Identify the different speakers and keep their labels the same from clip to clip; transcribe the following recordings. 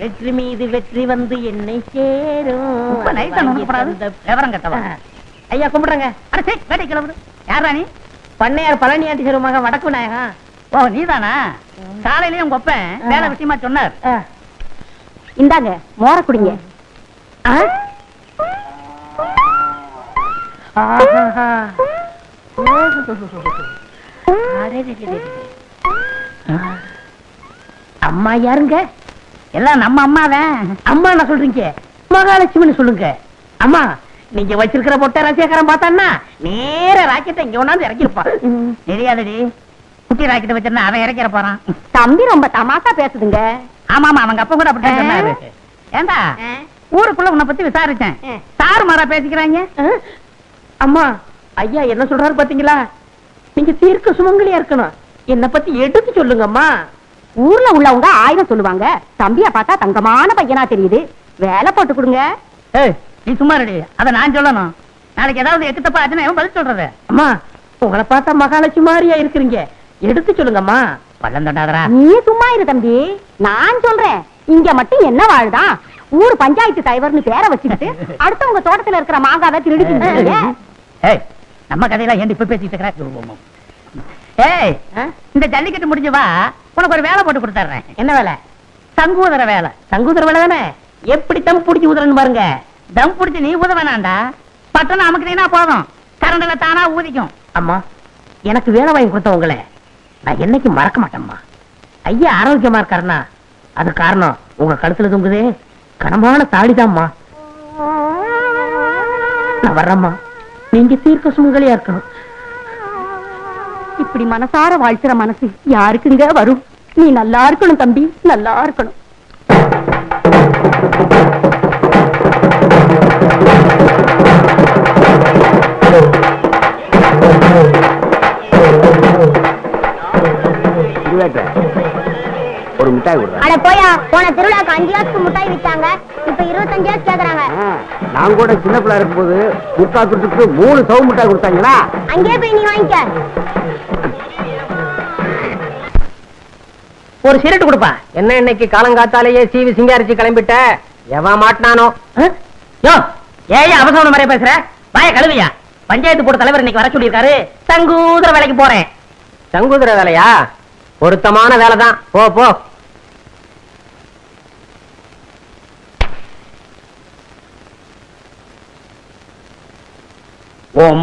Speaker 1: வெற்றி மீது வெற்றி வந்து என்னை சேரும். ஐயா கும்பிடுறேங்க.
Speaker 2: அட சே வேட்டை கிளம்புது. யாரா நீ
Speaker 1: பண்ணையார் பழனி ஆண்டி மக வடக்கு விநாயகா
Speaker 2: ஓ நீதானா? காலையிலயும் உங்க ஒப்பன் வேலை விஷயமா சொன்னார்.
Speaker 3: இந்தாங்க மோர குடிங்க.
Speaker 1: அம்மா யாருங்க?
Speaker 2: எல்லாம் நம்ம அம்மாதான்.
Speaker 1: அம்மா என்ன சொல்றீங்க? மகாலட்சுமின்னு சொல்லுங்க. அம்மா நீங்க வச்சிருக்கிற மொட்டை ரசிகரம் பார்த்தான்னா நேர ராக்கெட்டை இங்க ஒண்ணாந்து இறக்கிருப்பான்
Speaker 2: தெரியாதடி. குட்டி ராக்கெட் வச்சிருந்தா அவன் இறக்கிற போறான்.
Speaker 3: தம்பி ரொம்ப தமாசா பேசுதுங்க.
Speaker 2: ஆமா ஆமா அவங்க அப்பா கூட அப்படித்தான் சொன்னாரு. ஏண்டா ஊருக்குள்ள உன்னை பத்தி விசாரிச்சேன். சாரு மாறா பேசிக்கிறாங்க?
Speaker 1: அம்மா ஐயா என்ன சொல்றாரு பாத்தீங்களா? நீங்க தீர்க்க சுமங்கலியா இருக்கணும். என்ன பத்தி எடுத்து சொல்லுங்கம்மா.
Speaker 3: ஊர்ல உள்ளவங்க ஆயிரம் சொல்லுவாங்க. தம்பிய பார்த்தா தங்கமான பையனா தெரியுது. வேலை போட்டு கொடுங்க.
Speaker 2: ஏய் நீ சும்மா ரெடி அத நான் சொல்லணும். நாளைக்கு ஏதாவது எக்கு தப்பா ஆச்சுன்னா பதில் சொல்றது.
Speaker 1: அம்மா உங்களை பார்த்தா மகாலட்சுமி மாதிரியா இருக்கிறீங்க. எடுத்து சொல்லுங்கம்மா.
Speaker 2: பள்ளம் தொட்டாதரா
Speaker 3: நீ சும்மா இரு தம்பி. நான் சொல்றேன். இங்க மட்டும் என்ன வாழுதான் ஊர் பஞ்சாயத்து தலைவர்னு பேரை வச்சுக்கிட்டு அடுத்தவங்க தோட்டத்துல இருக்கிற மாங்காவை திருடி தின்றீங்க.
Speaker 2: ஏய் நம்ம கதையெல்லாம் ஏன் இப்ப பேசிட்டு இருக்கிற? ஏய்? இந்த ஜல்லிக்கட்டு முடிஞ்சு வா. உனக்கு ஒரு வேலை போட்டு கொடுத்துறேன்
Speaker 1: என்ன வேலை?
Speaker 2: சங்கூதர வேலை.
Speaker 1: சங்கூதர வேலை தானே? எப்படி தம் பிடிச்சி ஊதுறன்னு பாருங்க.
Speaker 2: தம் புடிச்சு நீ ஊத வேணாண்டா பட்டணம் அமுக்குனீங்கன்னா போதும். கரண்டில் தானா ஊதிக்கும்.
Speaker 1: அம்மா எனக்கு வேலை வாங்கி கொடுத்தவங்கள நான் என்னைக்கு மறக்க மாட்டேம்மா. ஐயா ஆரோக்கியமா இருக்காருன்னா அது காரணம் உங்க கழுத்துல தொங்குதே. கனமான தாடிதாம்மா. நான் வர்றேம்மா. நீங்க தீர்க்க சுமங்கலியா இருக்கணும்.
Speaker 3: இப்படி மனசார வாழ்த்துற மனசு யாருக்குங்க வரும்? நீ நல்லா இருக்கணும் தம்பி. நல்லா இருக்கணும்.
Speaker 4: ஒரு மிட்டாய் கொடுறேன்
Speaker 5: அட போயா போன திருவிழாக்கு அஞ்சு காசுக்கு முட்டாய் வித்தாங்க. இப்ப இருபத்தஞ்சு காசு கேக்குறாங்க.
Speaker 4: நான் கூட சின்ன பிள்ளை இருக்கும்போது முட்டா துட்டுக்கு மூணு சவு மிட்டாய் கொடுத்தாங்களா?
Speaker 5: அங்கேயே போய் நீ வாங்கிக்க.
Speaker 1: ஒரு சிரட்டு கொடுப்பா.
Speaker 4: என்ன இன்னைக்கு காலங்காத்தாலேயே சீவி சிங்காரிச்சு கிளம்பிட்ட? எவன் மாட்டினானோ?
Speaker 1: யோ ஏன் அவசரம் மாதிரி பேசுற? வாய கழுவியா? பஞ்சாயத்து போர்டு தலைவர் இன்னைக்கு வர சொல்லியிருக்காரு. சங்கூதர வேலைக்கு போறேன்.
Speaker 4: சங்குதிர வேலையா? பொருத்தமான வேலை தான் போ. போ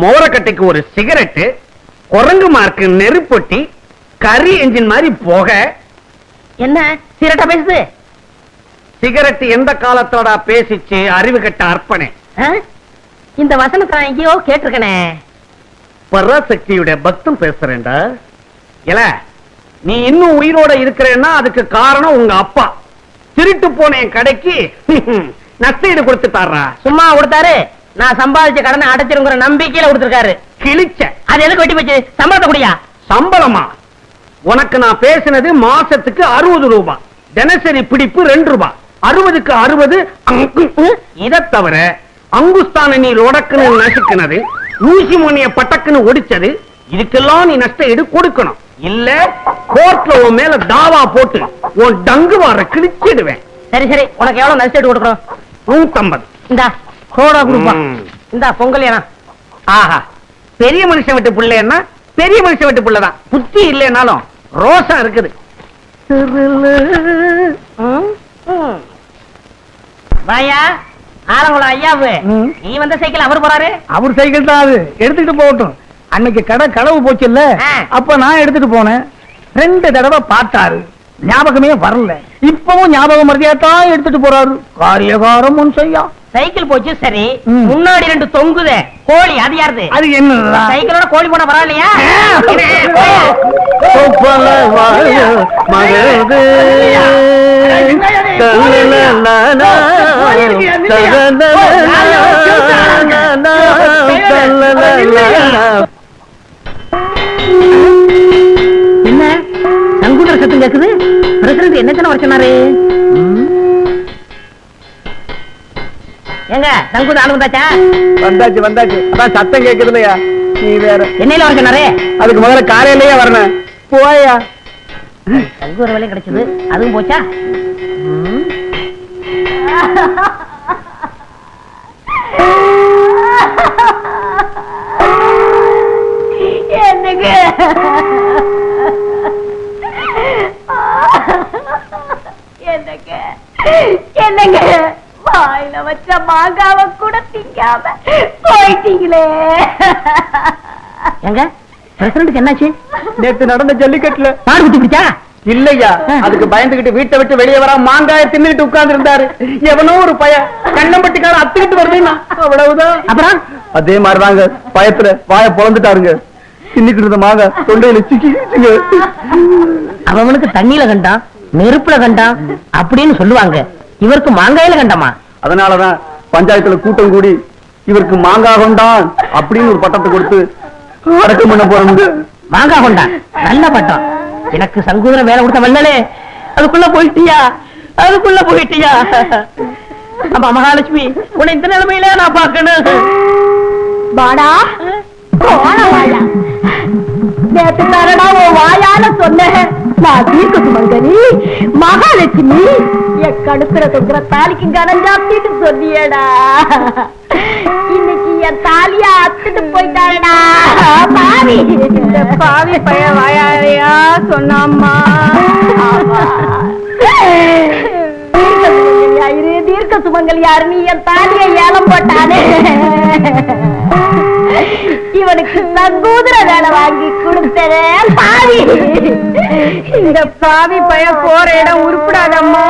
Speaker 6: மோரக்கட்டைக்கு ஒரு சிகரெட்டு குரங்கு மார்க்கு நெருப்பொட்டி கரி என்ஜின் மாதிரி போக
Speaker 1: என்ன? சிரட்டா பேசுது?
Speaker 6: சிகரெட் எந்த காலத்தோட பேசிச்சு? அறிவு கட்ட அர்ப்பணே?
Speaker 1: இந்த வசனத்தை நான் எங்கேயோ கேட்டிருக்கனே.
Speaker 6: பராசக்தியுடைய பக்தம் பேசுறேன்டா. இல்ல நீ இன்னும் உயிரோட இருக்கிறேன்னா அதுக்கு காரணம் உங்க அப்பா. திருட்டு போன என் கடைக்கு நஷ்டஈடு கொடுத்துட்டாரா
Speaker 1: சும்மா கொடுத்தாரு. நான் சம்பாதிச்ச கடனை அடைச்சிருங்கிற நம்பிக்கையில கொடுத்திருக்காரு.
Speaker 6: கிழிச்ச.
Speaker 1: அது எதுக்கு வெட்டி போச்சு? சம்பளத்தை குடியா
Speaker 6: சம்பளமா? உனக்கு நான் பேசினது மாசத்துக்கு அறுபது ரூபாய் தினசரி பிடிப்பு ரெண்டு ரூபாய் அறுபதுக்கு அறுபது இதை தவிர அங்குஸ்தான நீ உடக்குன்னு நசுக்குனது ஊசி மணிய பட்டக்குன்னு ஒடிச்சது இதுக்கெல்லாம் நீ நஷ்ட ஈடு கொடுக்கணும். இல்ல கோர்ட்ல உன் மேல தாவா போட்டு உன் டங்கு வார கிழிச்சிடுவேன்.
Speaker 1: சரி சரி. உனக்கு எவ்வளவு நஷ்டம் கொடுக்கணும்?
Speaker 6: நூத்தம்பது.
Speaker 1: இந்தா கோடா கொடுப்பா. இந்தா பொங்கல் ஏனா?
Speaker 6: ஆஹா. பெரிய மனுஷன் விட்டு பிள்ளைன்னா பெரிய மனுஷன் விட்டு பிள்ளைதான். புத்தி இல்லைனாலும் ரோசம் இருக்குது.
Speaker 1: வாயா ஆலங்குளம் ஐயாவு. நீ வந்த சைக்கிள் அவர் போறாரு?
Speaker 7: அவர் சைக்கிள் தான் அது. எடுத்துக்கிட்டு போகட்டும். அன்னைக்கு கடை களவு போச்சு இல்ல. அப்ப நான் எடுத்துட்டு போனேன். ரெண்டு தடவை பார்த்தாரு. ஞாபகமே வரல. இப்பவும் ஞாபகம் மருதியா தான் எடுத்துட்டு போறாரு. காரியகாரம் முன் செய்யா.
Speaker 1: சைக்கிள் போச்சு சரி. முன்னாடி ரெண்டு தொங்குதே. கோழி அது யாருது?
Speaker 7: அது என்ன
Speaker 1: சைக்கிளோட கோழி போனா பரவாயில்லையா? என்ன நங்குன்ற சத்தம் கேக்குது பிரசிடண்ட் என்ன வர சொன்னாரு ஏங்க நங்குது ஆளு வந்தாச்சா?
Speaker 4: வந்தாச்சு வந்தாச்சு. அதான் சத்தம் கேக்குது இல்லையா நீ வேற.
Speaker 1: என்னையில வர சொன்னாரு?
Speaker 4: அதுக்கு முதல்ல காலையிலேயே வரணும். போயா.
Speaker 1: நங்குற வேலையும் கிடைச்சது. அதுவும் போச்சா.
Speaker 3: என்னங்க? என்னங்க? என்னங்க? வாயில வச்ச மாங்காவ கூட திங்காம போயிட்டீங்களே.
Speaker 1: எங்க பிரசிடண்ட்டுக்கு என்னாச்சு?
Speaker 8: நேத்து நடந்த ஜல்லிக்கட்டுல.
Speaker 1: மாடு குத்தி பிடிச்சா?
Speaker 8: இல்லையா அதுக்கு பயந்துகிட்டு வீட்டை விட்டு வெளியே வர மாங்காய தின்னுட்டு உட்கார்ந்து இருந்தாரு எவனோ ஒரு பய கண்ணம்பட்டிக்கார அத்துக்கிட்டு வருதுன்னா அவ்வளவுதான்.
Speaker 1: அப்புறம்?
Speaker 8: அதே மாதிரிதாங்க பயத்துல வாய பொழந்துட்டாருங்க. தின்னுக்கிட்டு இருந்த மாங்காய் தொண்டையில சிக்கிச்சுங்க
Speaker 1: அவனுக்கு தண்ணியில கண்டான் நெருப்புல கண்டான் அப்படின்னு சொல்லுவாங்க. இவருக்கு மாங்காயில கண்டமா?
Speaker 8: அதனாலதான் பஞ்சாயத்துல கூட்டம் கூடி இவருக்கு மாங்காய் கொண்டான் அப்படின்னு ஒரு பட்டத்தை கொடுத்து அடக்கம் பண்ண போறாங்க
Speaker 1: மாங்காய் கொண்டான் நல்ல பட்டம். எனக்கு சங்கூதர வேலை கொடுத்த வல்லலே அதுக்குள்ள போயிட்டியா? அதுக்குள்ள போயிட்டியா? அம்மா மகாலட்சுமி உன்னை இந்த நிலைமையில நான் பார்க்கணும்.
Speaker 3: வாடா போடா வாயா நேத்து தானடா உன் வாயால சொன்னேன். தீர்க்க சுமங்கலி மகாலட்சுமி என் கடுப்புற தொங்குற தாலிக்கு கனம் ஜாத்திட்டு சொன்னியடா இன்னைக்கு என் தாலியா அத்துட்டு போயிட்டாடா. பாவி. இந்த பாவி பைய சொன்னாம்மா? தீர்க்க சுமங்கலி ஆயிரு தீர்க்க சுமங்கலி யாரு நீ என் தாலியை ஏலம் போட்டானே. இவனுக்கு நங்கூதுர வேலை வாங்கி கொடுத்ததே பாவி. இந்த பாவி பைய போற இடம் உருப்படாதம்மா.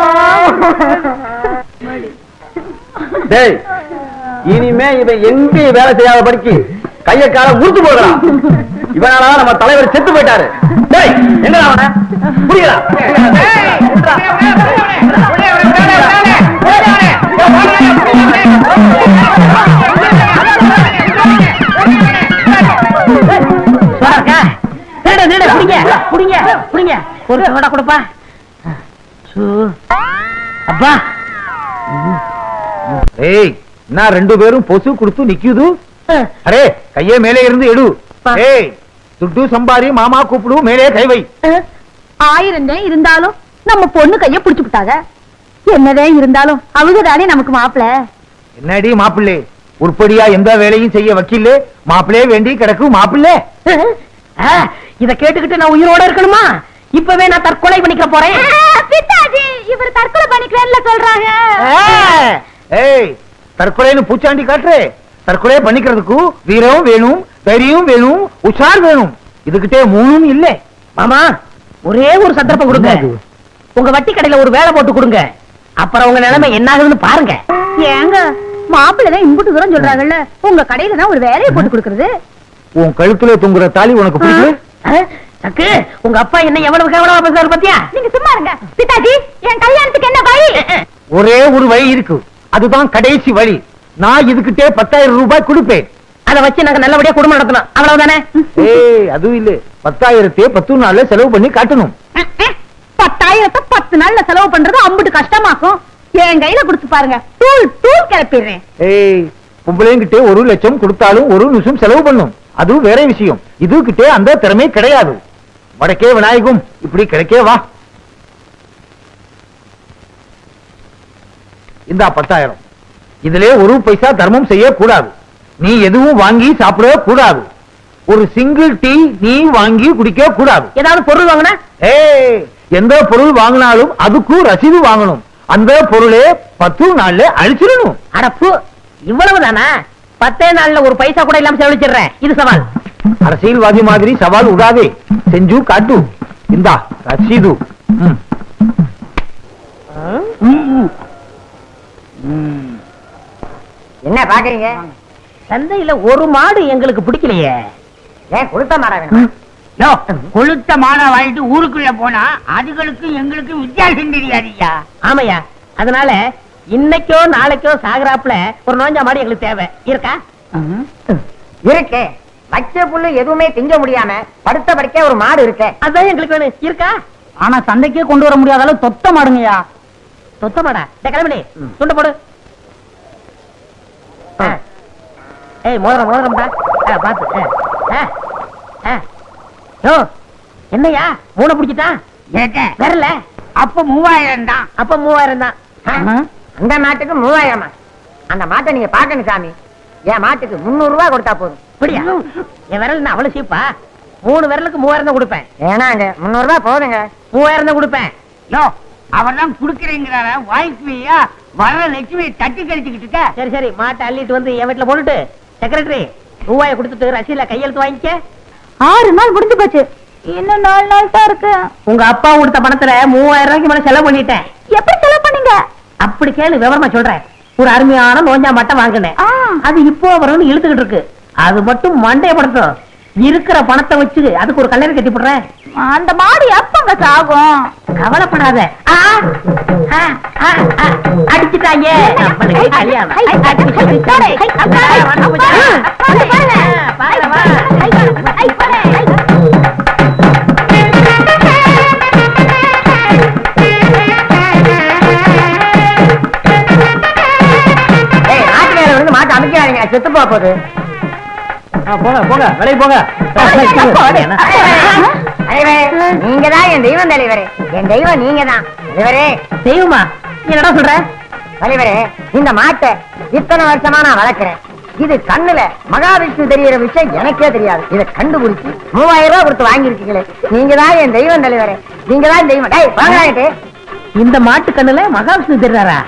Speaker 8: டேய் இனிமே இவன் எங்கேயும் வேலை செய்யாத படிக்கு? கைய கால உறுத்து போடுறான். இவனால நம்ம தலைவர் செத்து போயிட்டாரு. டேய் அவன? புரியல
Speaker 1: புடிங்க, புடிங்க. ஒரு சோடா கொடுப்பா. அப்பா.
Speaker 9: ஏய் நான் ரெண்டு பேரும் பொசு கொடுத்து நிக்குது? அரே கையே மேலே இருந்து எடு. ஏய் துட்டு சம்பாரி மாமா கூப்பிடு மேலே கை வை.
Speaker 3: ஆயிரம் இருந்தாலும் நம்ம பொண்ணு கைய புடிச்சு விட்டாங்க என்னதான் இருந்தாலும் அவங்க தானே நமக்கு மாப்பிள
Speaker 9: என்னடி மாப்பிள்ளை? உருப்படியா எந்த வேலையும் செய்ய வக்கீல்ல? மாப்பிள்ளையே வேண்டி கிடக்கு மாப்பிள்ளை.
Speaker 1: இத கேட்டுக்கிட்டு நான் உயிரோட இருக்கணுமா? இப்பவே நான் தற்கொலை பண்ணிக்க போறேன்.
Speaker 3: பித்தாஜி இவர் தற்கொலை பண்ணிக்கிறேன்ல சொல்றாங்க.
Speaker 9: ஏய் தற்கொலைன்னு பூச்சாண்டி காட்டுறே. தற்கொலை பண்ணிக்கிறதுக்கு வீரம் வேணும் தைரியம் வேணும் உஷார் வேணும். இதுகிட்டே மூணும் இல்லை.
Speaker 1: மாமா ஒரே ஒரு சந்தர்ப்பம் கொடுங்க. உங்க வட்டி கடையில ஒரு வேலை போட்டு கொடுங்க. அப்புறம் உங்க நிலைமை என்ன ஆகுதுன்னு பாருங்க.
Speaker 3: ஏங்க மாப்பிள்ளை தான் இம்புட்டு தூரம் சொல்றாங்கல்ல. உங்க கடையில தான் ஒரு வேலையை போட்டு கொடுக்கறது.
Speaker 9: உன் கழுத்துல தொங்குற தாலி உனக்கு பிடிக்கல?
Speaker 1: சக்கு உங்க அப்பா என்ன எவ்வளவு கேவலமா பேசுறாரு பாத்தியா?
Speaker 3: நீங்க சும்மா இருங்க. பித்தாஜி என் கல்யாணத்துக்கு என்ன வழி?
Speaker 9: ஒரே ஒரு வழி இருக்கு. அதுதான் கடைசி வழி. நான் இதுகிட்டே பத்தாயிரம் ரூபாய் கொடுப்பேன்.
Speaker 1: அதை வச்சு நாங்க நல்லபடியா குடும்பம் நடத்தணும். அவ்வளவுதானே?
Speaker 9: ஏய் அதுவும் இல்ல. பத்தாயிரத்தையே பத்து நாள்ல செலவு பண்ணி காட்டணும்.
Speaker 3: பத்தாயிரத்தை பத்து நாள்ல செலவு பண்றது அம்புட்டு கஷ்டமாக்கும். என் கையில கொடுத்து பாருங்க. தூள் தூள் கிளப்பிடுறேன்.
Speaker 9: ஏய் பொம்பளைங்கிட்டே ஒரு லட்சம் கொடுத்தாலும் ஒரு நிமிஷம் செலவு பண்ணும். அதுவும் வேற விஷயம். இதுகிட்டே அந்த திறமை கிடையாது. வடக்கே விநாயகம் இப்படி கிடைக்கே வா. இந்த பத்தாயிரம். இதிலே ஒரு பைசா தர்மம் செய்யக்கூடாது. நீ எதுவும் வாங்கி சாப்பிடவே கூடாது ஒரு சிங்கிள் டீ நீ வாங்கி குடிக்க கூடாது
Speaker 1: ஏதாவது பொருள் வாங்கினா?
Speaker 9: ஏய் எந்த பொருள் வாங்கினாலும் அதுக்கும் ரசீது வாங்கணும். அந்த பொருளே பத்து நாள்ல அழிச்சிடணும்.
Speaker 1: அடப்பு இவ்வளவுதானா? பத்தே நாள்ல ஒரு பைசா கூட இல்லாம செலவழிச்சிடுறேன். இது சவால்.
Speaker 9: அரசியல்வாதி மாதிரி சவால் விடாதே செஞ்சு காட்டு. இந்தா ரசீது.
Speaker 10: என்ன பாக்குறீங்க?
Speaker 1: சந்தையில ஒரு மாடு எங்களுக்கு பிடிக்கலையே.
Speaker 10: ஏன் கொடுத்த மாடா வேணும்? கொளுத்த மாடா வாங்கிட்டு ஊருக்குள்ள போனா அதுகளுக்கு எங்களுக்கு வித்தியாசம் தெரியாதுயா
Speaker 1: ஆமையா அதனால இன்னைக்கோ நாளைக்கோ சாகுறாப்புல ஒரு நோஞ்சா மாடு எங்களுக்கு தேவை. இருக்கா?
Speaker 10: இருக்கே. வச்ச புல்லு எதுவுமே திங்க முடியாம படுத்த படுக்க ஒரு மாடு இருக்கே.
Speaker 1: அதான் எங்களுக்கு வேணும். இருக்கா?
Speaker 10: ஆனா சந்தைக்கே கொண்டு வர முடியாத அளவு தொத்த மாடுங்கய்யா.
Speaker 1: சொத்த மாடா? கிளம்பி துண்டு போடு. ஏய் மோதிரம் மோதிரம்டா ஆ, பாத்து. ஆ. ஆ. ஆ. யோ என்னய்யா? மூணை பிடிச்சிட்டான்? வரல.
Speaker 10: அப்ப மூவாயிரம் தான்
Speaker 1: அப்ப மூவாயிரம் தான்
Speaker 10: இந்த மாட்டுக்கு மூவாயிரமா அந்த மாட்டை நீங்க பாக்கணும் சாமி. என் மாட்டுக்கு முந்நூறு ரூபாய் கொடுத்தா போதும்.
Speaker 1: அப்படியா? என் விரல் நான் அவ்வளவு சீப்பா? மூணு விரலுக்கு மூவாயிரம் தான் கொடுப்பேன்.
Speaker 10: ஏனாங்க முந்நூறு ரூபாய் போதுங்க.
Speaker 1: மூவாயிரம் தான் கொடுப்பேன்.
Speaker 10: யோ அவர் தான் குடுக்கறீங்கிறார வாங்கிக்குவியா வர்ற லட்சுமி தட்டி கழிச்சுக்கிட்டு இருக்க.
Speaker 1: சரி சரி மாட்டை அள்ளிட்டு வந்து என் வீட்டுல போட்டுட்டு செக்ரட்டரி ரூபாயை கொடுத்துட்டு ரசீல கையெழுத்து வாங்கிக்க.
Speaker 3: ஆறு நாள் முடிஞ்சு போச்சு. இன்னும் நாலு நாள் தான் இருக்கு.
Speaker 1: உங்க அப்பா கொடுத்த பணத்துல மூவாயிரம் ரூபாய்க்கு மேல செலவு பண்ணிட்டேன்.
Speaker 3: எப்படி செலவு பண்ணீங்க?
Speaker 1: அப்படி கேளு விவரமா சொல்றேன் ஒரு அருமையான நோஞ்சா மட்டம் வாங்கினேன். அது இப்போ வரும்னு இழுத்துக்கிட்டு இருக்கு அது மட்டும் மண்டையப்படுத்தும் இருக்கிற பணத்தை வச்சு அதுக்கு ஒரு கல்லறை கட்டி போடுறேன்
Speaker 3: அந்த மாடு எப்பங்க சாகும்
Speaker 1: கவலைப்படாத ஆ, ஆ, ஆ, ஆ, அடிச்சுட்டாங்க கல்யாணம்
Speaker 10: செத்து
Speaker 11: ஆ, போங்க போங்க வெளியே போங்க.
Speaker 10: நீங்க தான் என் தெய்வம் தலைவரே. என் தெய்வம் நீங்க தான் தலைவரே.
Speaker 1: தெய்வமா? என்னடா சொல்ற?
Speaker 10: தலைவரே இந்த மாட்டை இத்தனை வருஷமா நான் வளர்க்கிறேன். இது கண்ணுல மகாவிஷ்ணு தெரியற விஷயம் எனக்கே தெரியாது. இதை கண்டுபிடிச்சு மூவாயிரம் ரூபாய் கொடுத்து வாங்கியிருக்கீங்களே. நீங்க தான் என் தெய்வம் தலைவரே. நீங்க தான் தெய்வம். டேய் வாங்கிட்டு
Speaker 1: இந்த மாட்டு கண்ணுல மகாவிஷ்ணு தெரிறாரா?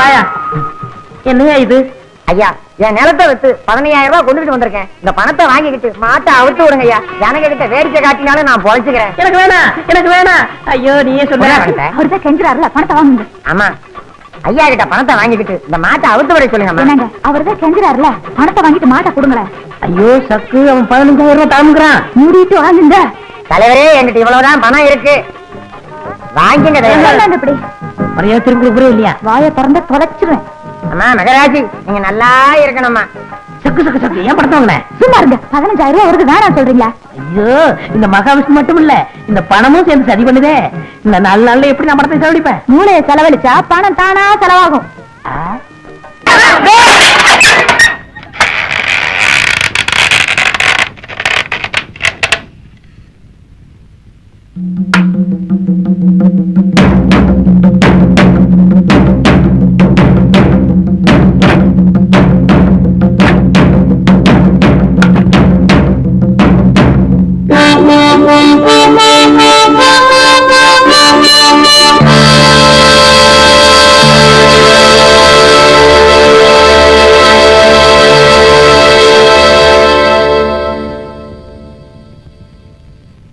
Speaker 1: வாயா. என்னையா இது?
Speaker 10: ஐயா என் நிலத்தை வித்து பதினையாயிரம் ரூபாய் கொண்டுட்டு வந்திருக்கேன். இந்த பணத்தை வாங்கிக்கிட்டு மாட்டை அவுத்து விடுங்க ஐயா. ஜனங்க கிட்ட வேடிக்கை காட்டினாலும் நான் பொழைச்சுக்கிறேன்.
Speaker 1: எனக்கு வேணாம் எனக்கு வேணாம் ஐயோ நீயே சொல்ற
Speaker 3: அவர்தான் கெஞ்சுறாருல பணத்தை வாங்குங்க.
Speaker 10: ஆமா. ஐயா கிட்ட பணத்தை வாங்கிக்கிட்டு இந்த மாட்டை அவுத்து விட சொல்லுங்க
Speaker 3: அவர்தான் கெஞ்சுறாருல பணத்தை வாங்கிட்டு மாட்டை கொடுங்களேன்.
Speaker 1: ஐயோ சக்கு அவன் பதினஞ்சாயிரம் ரூபாய் தாமுங்கிறான்
Speaker 3: மூடிட்டு வாங்குங்க.
Speaker 10: தலைவரே என்கிட்ட இவ்வளவுதான் பணம் இருக்கு. வாங்கிங்க
Speaker 1: மரியாதை திரும்ப கொடுக்குறே இல்லையா?
Speaker 3: வாயை திறந்து தொலைச்சிருவேன்.
Speaker 10: அம்மா மகராஜி நீங்க நல்லா இருக்கணும்மா.
Speaker 1: சக்கு சக்கு சக்கு. ஏன் படத்தை வாங்கினேன்
Speaker 3: சும்மா இருங்க. பதினஞ்சாயிரம் ரூபாய் அவருக்கு வேணாம் சொல்றீங்களா?
Speaker 1: ஐயோ இந்த மகாவிஷ்ணு மட்டும் இல்ல இந்த பணமும் சேர்ந்து சரி பண்ணுதே. இந்த நாலு நாள்ல எப்படி நான் படத்தை செலவழிப்பேன்?
Speaker 3: மூளையை செலவழிச்சா பணம் தானா செலவாகும்.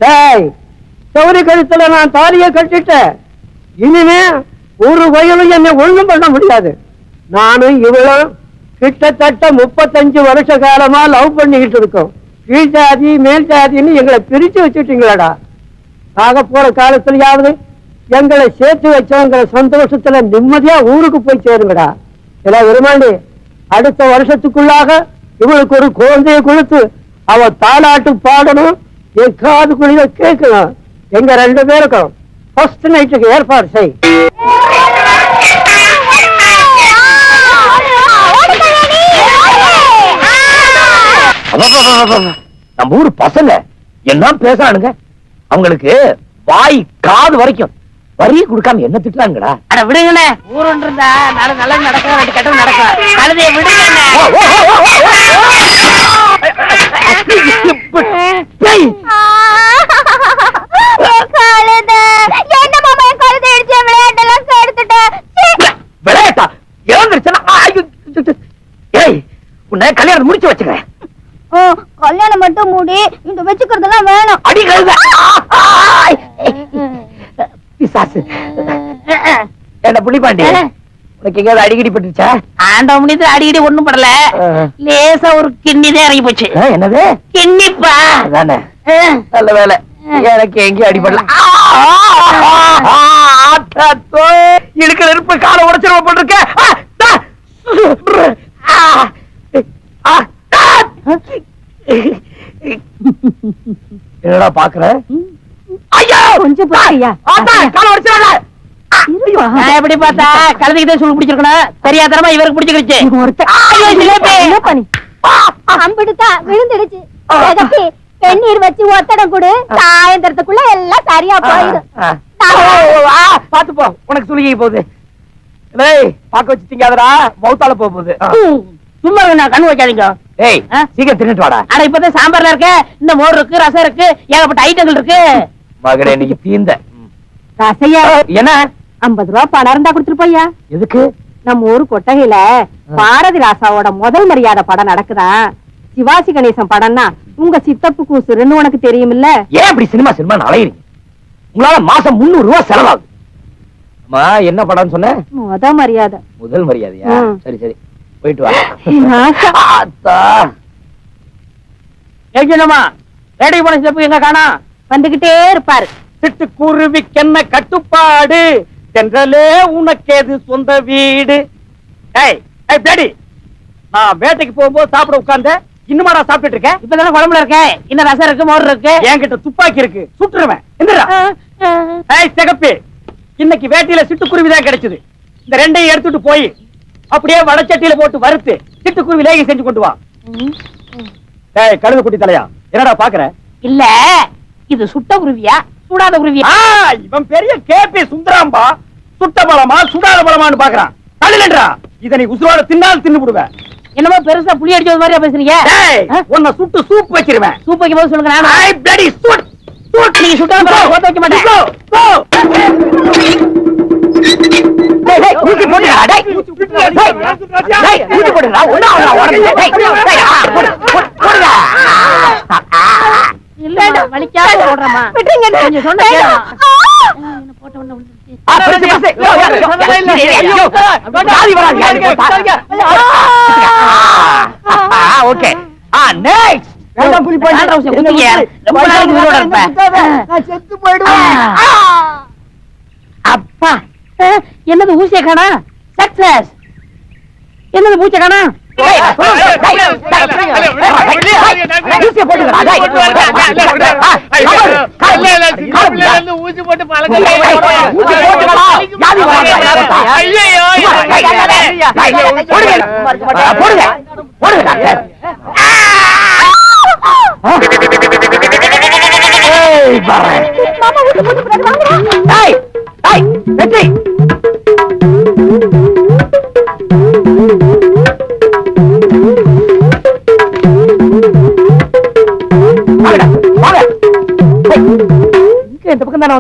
Speaker 11: டேய் சௌரி கழுத்துல நான் தாலியை கட்டிட்டேன். இனிமே ஒரு வயலும் என்னை ஒழுங்கும் பண்ண முடியாது. நானும் இவளும் கிட்டத்தட்ட முப்பத்தஞ்சு வருஷ காலமா லவ் பண்ணிக்கிட்டு இருக்கோம். கீழ் ஜாதி மேல் ஜாதின்னு எங்களை பிரிச்சு வச்சுட்டீங்களாடா. ஆக போற காலத்துலயாவது எங்களை சேர்த்து வச்சவங்கிற சந்தோஷத்துல நிம்மதியா ஊருக்கு போய் சேருங்கடா. இல்ல விரும்பாண்டி அடுத்த வருஷத்துக்குள்ளாக இவளுக்கு ஒரு குழந்தையை கொடுத்து அவ தாலாட்டு பாடணும் என் காது குழிய கேட்கணும் எங்க ரெண்டு பேருக்கும் ஃபர்ஸ்ட் நைட்டுக்கு ஏற்பாடு செய்.
Speaker 12: நம்ம ஊர் பசங்க என்ன பேசுறானுங்க. அவங்களுக்கு வாய் காது வரைக்கும் வரி கொடுக்காம என்ன திட்டுறாங்கடா
Speaker 1: அட விடுங்கண்ணே ஊருன்னு இருந்தா நாளை நல்லது நடக்கும் ரெண்டு கெட்டது நடக்கும் கழுதைய விடுங்கண்ணே
Speaker 12: விளையாட்டா? இறந்துருச்சுன்னா உன்னை கல்யாணம் முடிச்சு வச்சுக்கிறேன்.
Speaker 3: கல்யாணம் மட்டும் மூடி இந்த வச்சுக்கிறதெல்லாம் வேணும்.
Speaker 12: அடி கழுத. பிசாசு. என்ன புள்ளிப்பாண்டி எங்கேயாவது அடிக்கடி பட்டுச்சா
Speaker 1: ஆண்ட முடியல அடிக்கடி ஒண்ணும் படல. லேசா ஒரு கிண்ணி தான் இறங்கி போச்சு
Speaker 12: என்னது?
Speaker 1: கிண்ணிப்பா.
Speaker 12: அதானே. நல்ல வேலை. எனக்கு எங்கேயும் அடிபடல. இடுக்க நெருப்பு காலை உடைச்சிருவ போட்டிருக்க. என்னடா பாக்குற? ஐயா!
Speaker 3: கொஞ்சம் பொறுமையா.
Speaker 12: காலை உடைச்சிடாத.
Speaker 1: நான் எப்படி பார்த்தா கழுதைக்கு தான் சொல்லி பிடிச்சிருக்கணும் தெரியாதரமா இவருக்கு பிடிச்சிருச்சு
Speaker 3: ஒருத்தர்
Speaker 1: ஐயோ, ஜிலேபி.
Speaker 3: என்ன பண்ணி
Speaker 13: அம்பிடுக்கா விழுந்துடுச்சு. ஜெகத்தி வெந்நீர் வச்சு ஒத்தடம் கொடு. சாயந்தரத்துக்குள்ள எல்லாம் சரியா போயிடும்.
Speaker 2: பாத்து போ உனக்கு சுருகி போகுது. டேய் பாக்க வச்சு திங்காதடா. மௌத்தால போக போகுது சும்மா நான் கண்ணு வைக்காதீங்க.
Speaker 12: ஏய்? சீக்கிரம் தின்னுட்டு வாடா.
Speaker 2: ஆனா இப்பதான் சாம்பார்ல இருக்கு. இந்த மோர் இருக்கு ரசம் இருக்கு. ஏகப்பட்ட ஐட்டங்கள் இருக்கு.
Speaker 12: மகனே நீ தீந்த.
Speaker 14: ரசையா?
Speaker 12: என்ன?
Speaker 14: ஐம்பது ரூபா பணம் இருந்தா கொடுத்துட்டு போய்யா.
Speaker 12: எதுக்கு?
Speaker 14: நம்ம ஊரு கொட்டகையில பாரதி ராசாவோட முதல் மரியாதை படம் நடக்குதா? சிவாஜி கணேசன் படம்னா உங்க சித்தப்பு கூசுருன்னு உனக்கு தெரியுமில்ல?
Speaker 12: ஏன் இப்படி சினிமா சினிமா அலையுறீங்க? உங்களால மாசம் முன்னூறு ரூபாய் செலவாகுது. அம்மா என்ன படம்னு சொன்ன?
Speaker 14: முத மரியாதை.
Speaker 12: முதல் மரியாதையா. சரி சரி. போயிட்டு வா.
Speaker 14: ஆசா.
Speaker 12: ஆத்தா.
Speaker 2: ஏஜனமா போன ஸ்டெப் எங்க காணா?
Speaker 14: வந்துகிட்டே இருப்பாரு.
Speaker 8: சிட்டுக்குருவிக்கென்ன கட்டுப்பாடு? தென்றலே உனக்கேது சொந்த வீடு. ஏய் ஏய் பிளடி நான் வேட்டைக்கு போகும்போது சாப்பிட உட்கார்ந்த இன்னுமாடா சாப்பிட்டு இருக்கேன்
Speaker 2: இப்பதானே குழம்புல இருக்கு? இன்னும் ரசம் இருக்கு மோர் இருக்கு?
Speaker 8: என்கிட்ட துப்பாக்கி இருக்கு. சுட்டுருவேன். எந்திரா ஏய் சிகப்பி இன்னைக்கு வேட்டையில சிட்டுக்குருவி தான் கிடைச்சது. இந்த ரெண்டையும் எடுத்துட்டு போய் அப்படியே வடச்சட்டியில போட்டு வறுத்து சிட்டுக்குருவி லேகி செஞ்சு கொண்டு வா. ஏய் கழுது குட்டி தலையா என்னடா பாக்குற?
Speaker 2: இல்ல இது சுட்ட குருவியா? சுடாத குருவியா?
Speaker 8: இவன் பெரிய கேபி சுந்தராம்பா. சுட்ட பலமா சுடாத பலமான்னு பாக்குறான். தள்ளிலன்றா இத நீ உசுரோட தின்னால் தின்னு விடுவேன்
Speaker 2: என்னமோ பெருசா புளி அடிச்சது மாதிரியா பேசுறீங்க?
Speaker 8: உன்னை சுட்டு சூப் வச்சிருவேன்.
Speaker 2: சூப் வைக்கும் போது சொல்லுங்க நானும்.
Speaker 8: I bloody shoot. சூட்.
Speaker 2: நீங்க சுட்டா ஊத்த வைக்க மாட்டேன்.
Speaker 12: டேய். டேய், டேய், ஊசி போட்டுடா, ஒண்ணா ஒண்ணா போடுடா.
Speaker 2: இல்ல கொஞ்சம் சொன்ன. போட்ட உடனே
Speaker 12: ஓகே. ஆ,
Speaker 2: புலி.
Speaker 15: செத்து போயிடுவேன்.
Speaker 2: அப்பா. என்னது ஊசிய காணா? சக்சஸ் என்னது பூச்சை காணா?
Speaker 12: டேய், டேய்,
Speaker 8: ஊசி போட்டு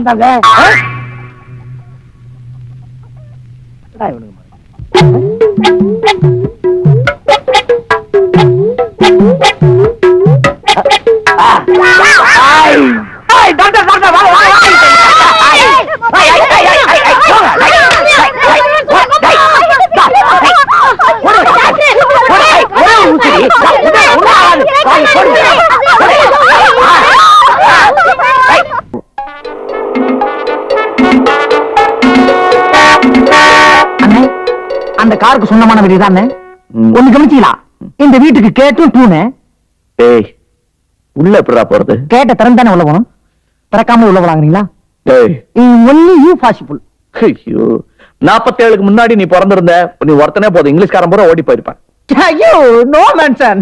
Speaker 2: இந்த
Speaker 12: காருக்கு சொந்தமான வீடு தான்? ஒண்ணு கவனிச்சீங்களா? இந்த வீட்டுக்கு கேட்டும் டூனு
Speaker 16: டேய் உள்ள எப்படிடா போறது?
Speaker 12: கேட்ட திறந்தானே உள்ள போகணும்? திறக்காம உள்ள போலாங்கிறீங்களா?
Speaker 16: டேய்.
Speaker 12: ஒன்லி யூ பாசிபிள்
Speaker 16: ஐயோ நாப்பத்தேழுக்கு முன்னாடி நீ பிறந்திருந்த நீ ஒருத்தனே போதும். இங்கிலீஷ்காரன் பூரா ஓடி போயிருப்பான்.
Speaker 12: ஐயோ நோ மென்ஷன்.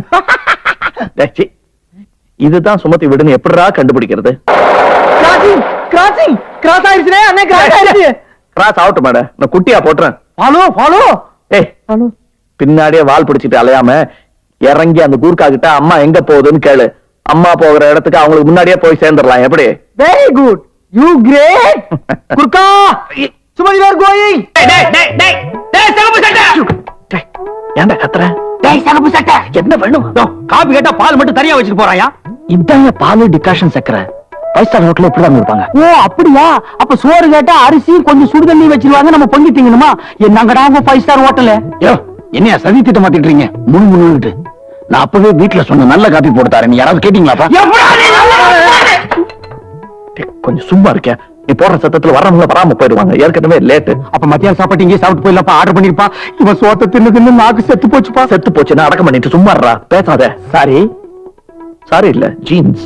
Speaker 16: இதுதான் சுமத்தி விடுன்னு எப்படிடா கண்டுபிடிக்கிறது?
Speaker 12: கிராசிங் கிராசிங் கிராஸ் ஆயிருச்சுனே அண்ணே கிராஸ் ஆயிருச்சு
Speaker 16: கிராஸ் ஆகட்டும் மேடம் நான் குட்டியா போட்டுறேன்.
Speaker 12: ஃபாலோ ஃபாலோ
Speaker 16: ஏய் பின்னாடியே வால் பிடிச்சிட்டு அலையாம இறங்கி அந்த கூர்க்கா கிட்ட அம்மா எங்க போகுதுன்னு கேளு. அம்மா போகிற இடத்துக்கு அவங்களுக்கு முன்னாடியே போய் சேர்ந்துடலாம். எப்படி?
Speaker 12: Very good you great Gurkha! Sumathi where going
Speaker 8: டேய், டேய், டேய், டேய், சிகப்பு சட்டை.
Speaker 16: டேய், ஏன்டா கத்துற?
Speaker 12: டேய் சகப்பு சட்டை.
Speaker 16: என்ன
Speaker 8: யோ, காபி கேட்டா பால் மட்டும் தனியா வச்சுட்டு போறாயா?
Speaker 12: இதாங்க பால் டிகாஷன் சக்கரை. ஃபைவ் ஸ்டார் ஹோட்டல்ல இப்படிதான் இருப்பாங்க ஓ அப்படியா? அப்ப சோறு கேட்டா அரிசி கொஞ்சம் சுடு தண்ணி வச்சிருவாங்க நம்ம பொங்கி திங்கணுமா? என்னங்கடா உங்க ஃபைவ் ஸ்டார் ஹோட்டல்
Speaker 16: யோ என்னையா சதி திட்டம் மாத்திட்டு முன் முன்னுட்டு நான் அப்பவே வீட்டுல சொன்ன நல்ல காப்பி போட்டு தரேன். நீ யாராவது கேட்டீங்களாப்பா? கொஞ்சம் சும்மா இருக்க. நீ போடுற சத்தத்துல வரவங்கள வராம போயிடுவாங்க. ஏற்கனவே லேட்டு
Speaker 12: அப்ப மத்தியானம் சாப்பாட்டு இங்கே சாப்பிட்டு போயிடலாம் ஆர்டர் பண்ணிருப்பா. இவன் சோத்த தின்னு தின்னு நாக்கு செத்து போச்சுப்பா.
Speaker 16: செத்து போச்சுன்னா அடக்கம் பண்ணிட்டு சும்மா இருடா. பேசாத. சாரி சாரி இல்ல ஜீன்ஸ்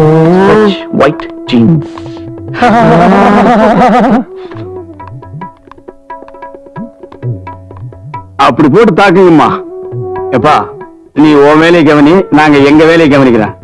Speaker 16: ஒயிட் ஜீன்ஸ்
Speaker 12: அப்படி போட்டு தாக்குங்கம்மா. எப்பா
Speaker 8: நீ உன் வேலையை கவனி நாங்க எங்க வேலையை கவனிக்கிறேன்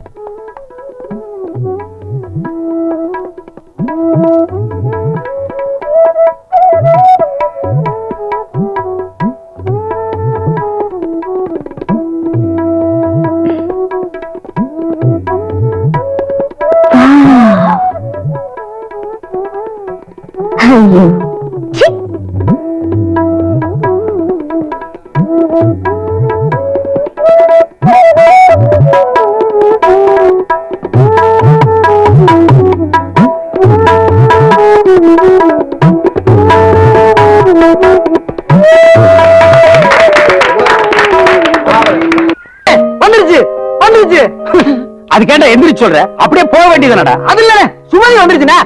Speaker 8: அது கேட்டா எந்திரிச்சு சொல்ற. அப்படியே போக வேண்டியதுனடா அது இல்ல சுமதி வந்துருச்சுனா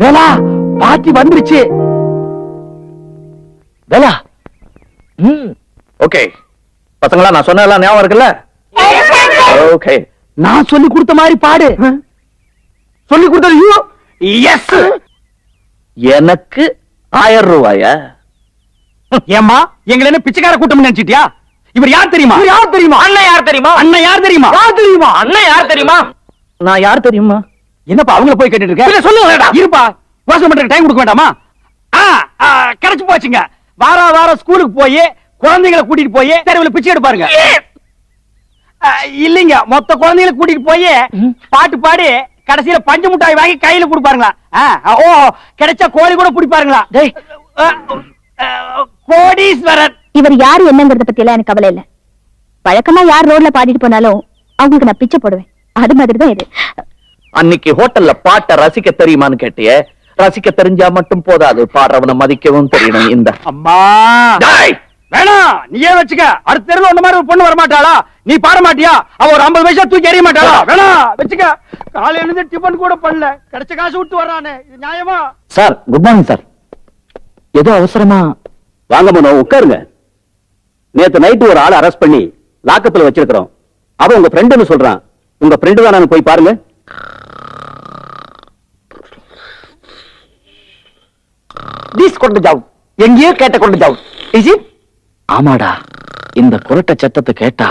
Speaker 8: வேலா பாட்டி வந்துருச்சு.
Speaker 16: வேலா. ம். ஓகே. பசங்களா நான் சொன்னதெல்லாம் ஞாபகம் இருக்குல்ல? ஓகே.
Speaker 8: நான் சொல்லி கொடுத்த மாதிரி பாடு. சொல்லி கொடுத்தது எஸ்
Speaker 16: எனக்கு ஆயிரம் ரூபாயா?
Speaker 8: ஏம்மா எங்களை என்ன பிச்சைக்கார கூட்டம் நினைச்சிட்டியா? இவர் யார் தெரியுமா? யார் தெரியுமா? அண்ணன் யார் தெரியுமா? அண்ணன் யார் தெரியுமா? யார் தெரியுமா? அண்ணன் யார் தெரியுமா?
Speaker 16: நான் யார் தெரியுமா?
Speaker 8: என்னப்பா அவங்கள போய் கேட்டுட்டு இருக்க? இல்ல சொல்லுங்க இருப்பா யோசனை பண்ற டைம் கொடுக்க வேண்டாமா? ஆ, ஆ, கிடைச்சு போச்சுங்க. வார வாரம் ஸ்கூலுக்கு போய் குழந்தைகளை கூட்டிட்டு போய் தெருவில் பிச்சை எடுப்பாருங்க. இல்லைங்க மொத்த குழந்தைகளை கூட்டிட்டு போய் பாட்டு பாடி கடைசியில பஞ்சு முட்டாய் வாங்கி கையில கொடுப்பாருங்களா? ஓ கிடைச்சா கோழி கூட பிடிப்பாருங்களா? கோடீஸ்வரர்
Speaker 13: இவர் யாரு என்னங்கறத பத்தி எல்லாம் எனக்கு கவலை இல்ல. வழக்கமா யார் ரோட்ல பாடிட்டு போனாலும் அவங்களுக்கு நான் பிச்சை போடுவேன். அது மாதிரி தான் இது.
Speaker 16: அன்னைக்கு ஹோட்டல்ல பாட்டை ரசிக்க தெரியுமான்னு கேட்டியே? ரசிக்க தெரிஞ்சா மட்டும் போதாது. பாடுறவனை மதிக்கவும் தெரியணும் இந்த.
Speaker 8: அம்மா!
Speaker 16: டேய்!
Speaker 8: வேணாம்! நீயே வச்சுக்க. அடுத்த தெருவில் உன்ன மாதிரி ஒரு பொண்ணு வர மாட்டாளா நீ பாட மாட்டியா? அவ ஒரு ஐம்பது பைசா தூக்கி எறிய மாட்டாளா? வேணாம்! வச்சுக்க. காலையில இருந்து டிபன் கூட பண்ணல. கிடைச்ச காசு விட்டு வர்றானே. இது நியாயமா?
Speaker 16: Sir good morning sir. ஏதோ அவசரமா.
Speaker 17: வாங்க மனோ உட்காருங்க. நேத்து நைட்டு ஒரு ஆளை அரெஸ்ட் பண்ணி லாக்கத்துல வச்சிருக்கிறோம். அவன் உங்க ஃப்ரெண்டுன்னு சொல்றான். உங்க ஃப்ரெண்டு தான் போய் பாருங்க.
Speaker 8: டீஸ் கொண்டு ஜாவ். எங்கேயோ கேட்ட கொண்டு ஜாவ். இஸ்
Speaker 16: ஆமாடா. இந்த குரட்ட சத்தத்தை கேட்டா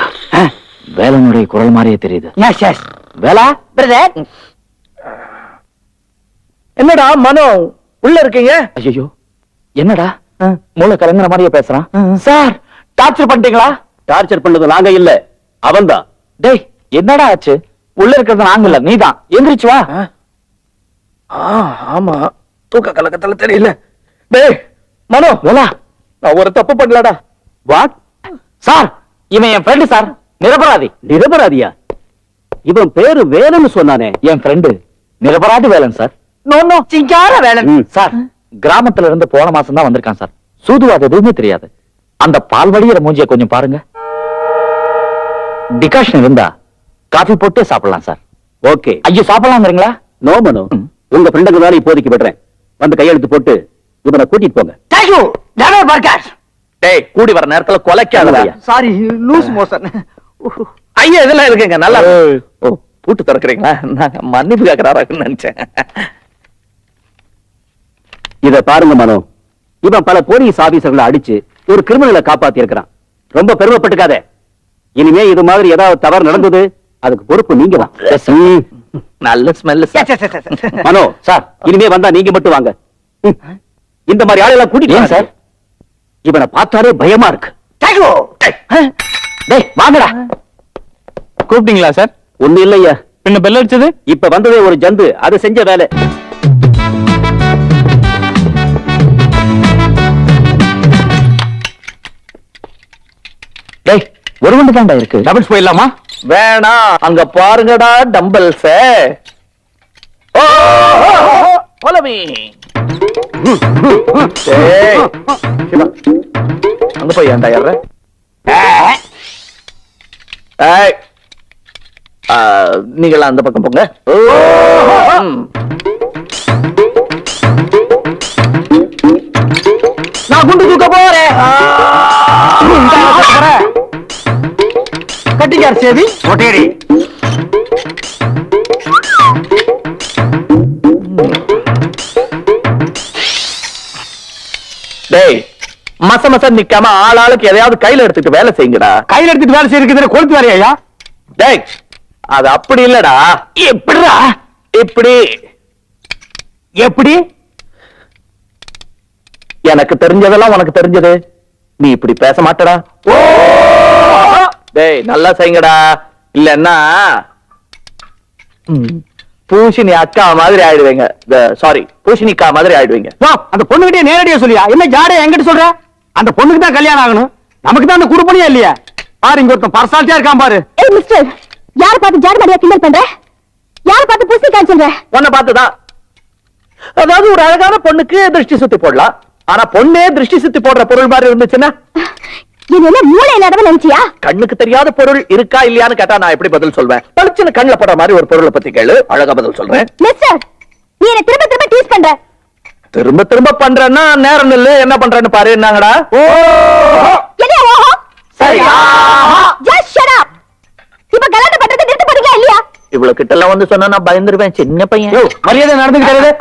Speaker 16: வேலனுடைய குரல் மாதிரியே தெரியுது.
Speaker 8: எஸ் எஸ்
Speaker 16: வேலா?
Speaker 8: பிரதர்
Speaker 16: என்னடா மனோ? உள்ள இருக்கீங்க? ஐயோ என்னடா? மூளை கலங்குற மாதிரியே பேசுறான். சார் டார்ச்சர் பண்ணிட்டீங்களா?
Speaker 17: டார்ச்சர் பண்ணது நாங்க இல்ல அவன்தான்.
Speaker 16: டேய் என்னடா ஆச்சு? உள்ள இருக்கிறது நாங்க இல்ல நீதான். எந்திரிச்சு வா. ஆமா. தூக்க கலக்கத்துல தெரியல. டேய் மனோ. வேலா நான் ஒரு தப்பு பண்ணலடா.
Speaker 17: வாட்
Speaker 16: சார் இவன் என் ஃப்ரெண்டு சார் நிரபராதி.
Speaker 17: நிரபராதியா? இவன் பேரு வேலுன்னு சொன்னானே.
Speaker 16: என் ஃப்ரெண்டு நிரபராதி வேலன் சார்
Speaker 8: நோ நோ. சிங்கார வேலன்.
Speaker 16: சார் கிராமத்துல இருந்து போன மாசம் தான் வந்திருக்கான் சார் சூதுவாது எதுவுமே தெரியாது. அந்த பால் வடிகிற மூஞ்சிய கொஞ்சம் பாருங்க. டிகாஷன் இருந்தா காஃபி போட்டே சாப்பிடலாம் சார்
Speaker 17: ஓகே
Speaker 16: ஐயோ சாப்பிடலாங்கிறீங்களா
Speaker 17: நோ மனோ. உங்க ஃப்ரெண்டுக்கு தான் இப்போதைக்கு விடுறேன். வந்து கையெழுத்து போட்டு இவனை கூட்டிட்டு போங்க.
Speaker 8: தேங்க் யூ நெவர் பர்கர்
Speaker 16: டேய் கூடி வர நேரத்துல கொலைக்காதயா
Speaker 8: சாரி லூஸ் மோஷன்
Speaker 16: ஐயா இதெல்லாம் இருக்குங்க நல்லா ஓ பூட்டு திறக்கிறீங்களா? நான் மன்னிப்பு கேட்கிறாரான்னு நினைச்சேன்.
Speaker 17: இத பாருங்க மனோ இவன் பல போலீஸ் ஆபீசர்களை அடிச்சு ஒரு கிரிமினலை காப்பாத்தி இருக்கிறான் ரொம்ப பெருமைப்பட்டுக்காத. இனிமே இது மாதிரி ஏதாவது தவறு நடந்தது அதுக்கு பொறுப்பு நீங்க தான்.
Speaker 16: நல்ல ஸ்மெல்
Speaker 17: மனோ சார் இனிமே வந்தா நீங்க மட்டும் வாங்க. இந்த மாதிரி ஆளெல்லாம் கூட்டிட்டு
Speaker 16: சார்?
Speaker 17: இவனை பார்த்தாலே பயமா இருக்கு.
Speaker 16: வாங்கடா.
Speaker 17: கூப்பிட்டீங்களா சார்? ஒண்ணு இல்லையா.
Speaker 16: பின்ன பெல் அடிச்சது?
Speaker 17: இப்ப வந்ததே ஒரு ஜந்து அது செஞ்ச வேலை.
Speaker 16: டேய் ஒரு மணி தான்டா இருக்கு.
Speaker 8: டபுள்ஸ் போயிடலாமா?
Speaker 16: வேணாம் அங்க பாருங்கடா டம்பல்ஸ் அங்க போய் ஏன்டா ஆ, நீங்களாம் அந்த பக்கம் போங்க.
Speaker 8: சேதி ஒட்டேடி.
Speaker 16: டேய் மச மச நிக்காம ஆளாளுக்கு எதையாவது கையில எடுத்துட்டு வேலை செய்யுங்கடா.
Speaker 8: கையில எடுத்துட்டு வேலை செய்யறதுக்கு கொளுத்து வேலையா
Speaker 16: டேய் அது அப்படி இல்லடா.
Speaker 8: எப்படிடா?
Speaker 16: இப்படி
Speaker 8: எப்படி?
Speaker 16: எனக்கு தெரிஞ்சதெல்லாம் உனக்கு தெரிஞ்சது. நீ இப்படி பேச மாட்டடா. டேய் நல்லா செய்யுங்கடா. இல்லன்னா பூஷினி அக்கா மாதிரி ஆயிடுவீங்க. சாரி பூஷினிக்கா மாதிரி ஆயிடுவீங்க.
Speaker 8: வா அந்த பொண்ணுகிட்டே நேரடியா சொல்லியா? என்ன ஜாட என்கிட்ட சொல்ற? அந்த பொண்ணுக்கு தான் கல்யாணம் ஆகணும். நமக்கு தான் அந்த குடுப்பனையே இல்லையா. பாரு இங்க ஒருத்தன் பர்சாலிட்டியா இருக்கான் பாரு.
Speaker 3: ஏய் மிஸ்டர் யார பார்த்து ஜாடு மாடியா கிண்டல் பண்ற? யார பார்த்து புசி காய்ச்சல்ற
Speaker 16: உன்னை பார்த்துதான் அதாவது ஒரு அழகான பொண்ணுக்கு திருஷ்டி சுத்தி போடலாம். ஆனா பொண்ணே திருஷ்டி சுத்தி போடுற பொருள் மாதிரி இருந்துச்சுன்னா?
Speaker 3: என்ன மூளை இல்லாதவன் நினைச்சியா?
Speaker 16: கண்ணுக்கு தெரியாத பொருள் இருக்கா இல்லையான்னு கேட்டா நான் எப்படி பதில் சொல்வேன்? பளிச்சுன்னு கண்ணுல போடுற மாதிரி ஒரு பொருளை பத்தி கேளு. அழகா பதில் சொல்றேன்.
Speaker 3: மிஸ்டர் நீ என்ன திரும்ப திரும்ப டீஸ் பண்ற.
Speaker 16: திரும்ப திரும்ப பண்றேன்னா நேரம் நில்லு. என்ன பண்றேன்னு பாரு. என்னங்கடா?
Speaker 3: என்ன ஓஹோ?
Speaker 16: சரி
Speaker 3: ஜஸ்ட் ஷட் அப் இப்ப கலாட்டம் பண்றது நிறுத்த போறீங்களா இல்லையா?
Speaker 16: இவ்வளவு கிட்ட எல்லாம் வந்து சொன்னா நான் பயந்துருவேன் சின்ன பையன்.
Speaker 8: மரியாதை நடந்துக்கிட்டே